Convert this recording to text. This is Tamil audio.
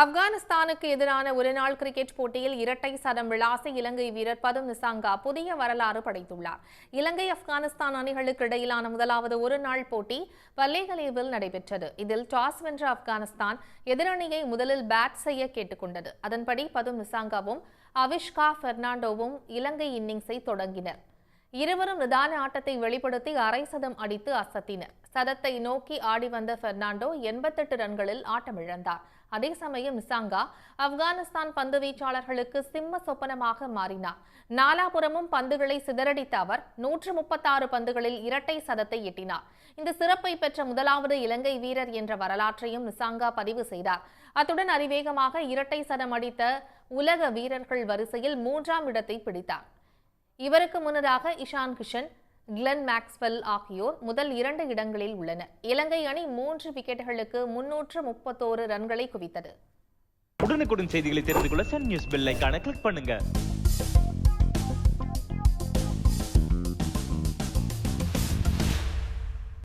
ஆப்கானிஸ்தானுக்கு எதிரான ஒருநாள் கிரிக்கெட் போட்டியில் இரட்டை சதம் விளாசி இலங்கை வீரர் பதும் நிசாங்கா புதிய வரலாறு படைத்துள்ளார். இலங்கை ஆப்கானிஸ்தான் அணிகளுக்கு இடையிலான முதலாவது ஒருநாள் போட்டி பல்லேகலேவில் நடைபெற்றது. இதில் டாஸ் வென்ற ஆப்கானிஸ்தான் எதிரணியை முதலில் பேட் செய்ய கேட்டுக்கொண்டது. அதன்படி பதும் நிசாங்காவும் அவிஷ்கா பெர்னாண்டோவும் இலங்கை இன்னிங்ஸை தொடங்கினர். இருவரும் நிதான ஆட்டத்தை வெளிப்படுத்தி அரை சதம் அடித்து அசத்தினர். சதத்தை நோக்கி ஆடி வந்த பெர்னாண்டோ எண்பத்தெட்டு ரன்களில் ஆட்டமிழந்தார். அதே சமயம் நிசாங்கா ஆப்கானிஸ்தான் பந்து வீச்சாளர்களுக்கு சிம்ம சொப்பனமாக மாறினார். நாலாபுறமும் பந்துகளை சிதறடித்த அவர் நூற்று முப்பத்தாறு பந்துகளில் இரட்டை சதத்தை எட்டினார். இந்த சிறப்பை பெற்ற முதலாவது இலங்கை வீரர் என்ற வரலாற்றையும் நிசாங்கா பதிவு செய்தார். அத்துடன் அதிவேகமாக இரட்டை சதம் அடித்த உலக வீரர்கள் வரிசையில் மூன்றாம் இடத்தை பிடித்தார். இவருக்கு முன்னதாக இஷான் கிஷன் கிளென் மேக்ஸ்வெல் ஆகியோர் முதல் இரண்டு இடங்களில் உள்ளனர். இலங்கை அணி மூன்று விக்கெட்டுகளுக்கு முன்னூற்று முப்பத்தோரு ரன்களை குவித்தது. உடனுக்குடன் செய்திகளை தெரிந்து கொள்ள சன் நியூஸ் பெல் கிளிக் பண்ணுங்க.